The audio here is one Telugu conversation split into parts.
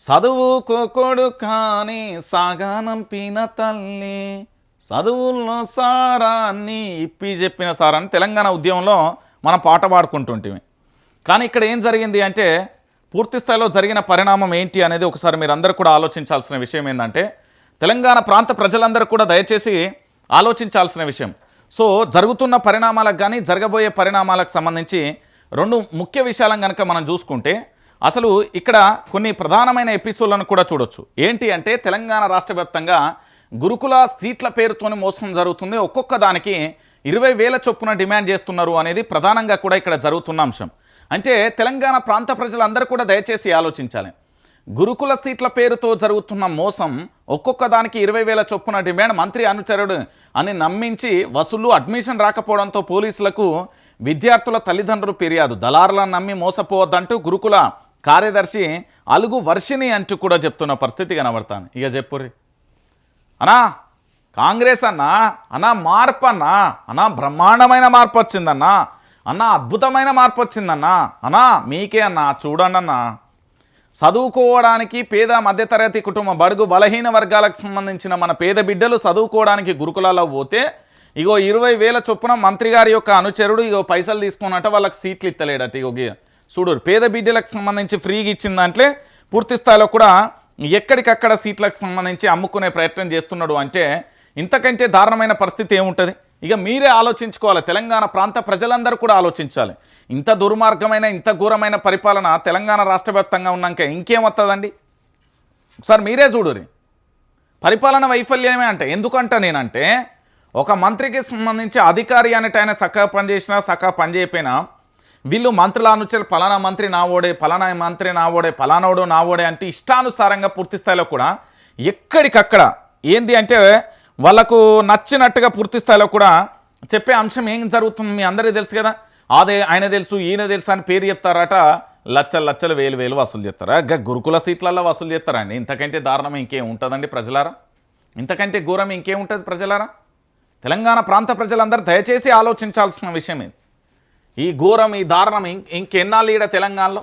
చదువుకోకొడు కానీ సాగానంపిన తల్లి చదువుల్లో సారాన్ని ఇప్పి చెప్పిన సారాన్ని తెలంగాణ ఉద్యమంలో మనం పాట పాడుకుంటుంటిమి. కానీ ఇక్కడ ఏం జరిగింది అంటే పూర్తి స్థాయిలో జరిగిన పరిణామం ఏంటి అనేది ఒకసారి మీరు కూడా ఆలోచించాల్సిన విషయం ఏంటంటే తెలంగాణ ప్రాంత ప్రజలందరూ కూడా దయచేసి ఆలోచించాల్సిన విషయం. సో జరుగుతున్న పరిణామాలకు కానీ జరగబోయే పరిణామాలకు సంబంధించి రెండు ముఖ్య విషయాలను కనుక మనం చూసుకుంటే అసలు ఇక్కడ కొన్ని ప్రధానమైన ఎపిసోడ్లను కూడా చూడొచ్చు. ఏంటి అంటే తెలంగాణ రాష్ట్ర వ్యాప్తంగా గురుకుల సీట్ల పేరుతోనే మోసం జరుగుతుంది. ఒక్కొక్క దానికి ఇరవై వేల చొప్పున డిమాండ్ చేస్తున్నారు అనేది ప్రధానంగా కూడా ఇక్కడ జరుగుతున్న అంశం. అంటే తెలంగాణ ప్రాంత ప్రజలందరూ కూడా దయచేసి ఆలోచించాలి. గురుకుల సీట్ల పేరుతో జరుగుతున్న మోసం ఒక్కొక్క దానికి ఇరవై వేల చొప్పున డిమాండ్ మంత్రి అనుచరుడు అని నమ్మించి వసూలు అడ్మిషన్ రాకపోవడంతో పోలీసులకు విద్యార్థుల తల్లిదండ్రులు ఫిర్యాదు. దళారులను నమ్మి మోసపోవద్దంటూ గురుకుల కార్యదర్శి అలుగు వర్షిని అంటూ కూడా చెప్తున్న పరిస్థితి కనబడతాను ఇక చెప్పుర్రి. అనా కాంగ్రెస్ అన్నా అన్నా మార్పు అన్నా అన్నా బ్రహ్మాండమైన మార్పు వచ్చిందన్నా అన్నా అద్భుతమైన మార్పు వచ్చిందన్నా అన్నా మీకే అన్నా చూడండి అన్నా. చదువుకోవడానికి పేద మధ్యతరగతి కుటుంబ బడుగు బలహీన వర్గాలకు సంబంధించిన మన పేద బిడ్డలు చదువుకోవడానికి గురుకులాలో పోతే ఇగో ఇరవై వేల చొప్పున మంత్రి గారి యొక్క అనుచరుడు ఇగో పైసలు తీసుకున్నట్ట వాళ్ళకి సీట్లు ఇస్తలేడట ఇగో చూడరు పేద బిడ్డలకు సంబంధించి ఫ్రీగా ఇచ్చిన దాంట్లో పూర్తి స్థాయిలో కూడా ఎక్కడికక్కడ సీట్లకు సంబంధించి అమ్ముకునే ప్రయత్నం చేస్తున్నాడు అంటే ఇంతకంటే దారుణమైన పరిస్థితి ఏముంటుంది? ఇక మీరే ఆలోచించుకోవాలి. తెలంగాణ ప్రాంత ప్రజలందరూ కూడా ఆలోచించాలి. ఇంత దుర్మార్గమైన ఇంత ఘోరమైన పరిపాలన తెలంగాణ రాష్ట్ర వ్యాప్తంగా ఉన్నాక ఇంకేమవుతుందండి సార్ మీరే చూడురి పరిపాలన వైఫల్యమే అంటే ఎందుకంట నేనంటే ఒక మంత్రికి సంబంధించి అధికారి అనేట ఆయన సక్కగా పనిచేసినా సక్కగా పనిచేయపోయినా వీళ్ళు మంత్రుల అనుచరు పలానా మంత్రి నా ఓడే పలానా మంత్రి నా ఓడే నావోడే నా ఓడే అంటే ఇష్టానుసారంగా పూర్తి స్థాయిలో కూడా ఎక్కడికక్కడ ఏంది అంటే వాళ్ళకు నచ్చినట్టుగా పూర్తి స్థాయిలో కూడా చెప్పే అంశం ఏం జరుగుతుంది మీ అందరికీ తెలుసు కదా? అదే ఆయన తెలుసు ఈయన తెలుసు అని పేరు చెప్తారట. లచ్చలు లచ్చలు వేలు వేలు వసూలు చేస్తారా? గ గురుకుల సీట్లలో వసూలు చేస్తారా అండి ఇంతకంటే దారుణం ఇంకేం ఉంటుందండి ప్రజలారా? ఇంతకంటే ఘోరం ఇంకేముంటుంది ప్రజలారా? తెలంగాణ ప్రాంత ప్రజలందరూ దయచేసి ఆలోచించాల్సిన విషయం ఇది ఈ ఘోరం ఈ దారుణం ఇం ఇంకెన్నాళ్ళు ఈడ తెలంగాణలో?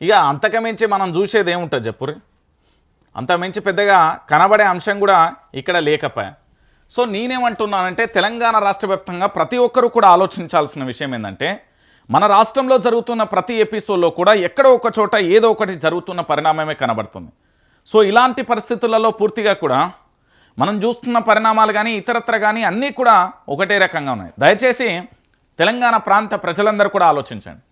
ఇక అంతకమించి మనం చూసేది ఏముంటుంది చెప్పురి అంతమించి పెద్దగా కనబడే అంశం కూడా ఇక్కడ లేకపోయా? సో నేనేమంటున్నానంటే తెలంగాణ రాష్ట్ర వ్యాప్తంగా ప్రతి ఒక్కరూ కూడా ఆలోచించాల్సిన విషయం ఏంటంటే మన రాష్ట్రంలో జరుగుతున్న ప్రతి ఎపిసోడ్లో కూడా ఎక్కడో ఒక చోట ఏదో ఒకటి జరుగుతున్న పరిణామమే కనబడుతుంది. సో ఇలాంటి పరిస్థితులలో పూర్తిగా కూడా మనం చూస్తున్న పరిణామాలు కానీ ఇతరత్ర కానీ అన్నీ కూడా ఒకటే రకంగా ఉన్నాయి. దయచేసి తెలంగాణ ప్రాంత ప్రజలందరూ కూడా ఆలోచించండి.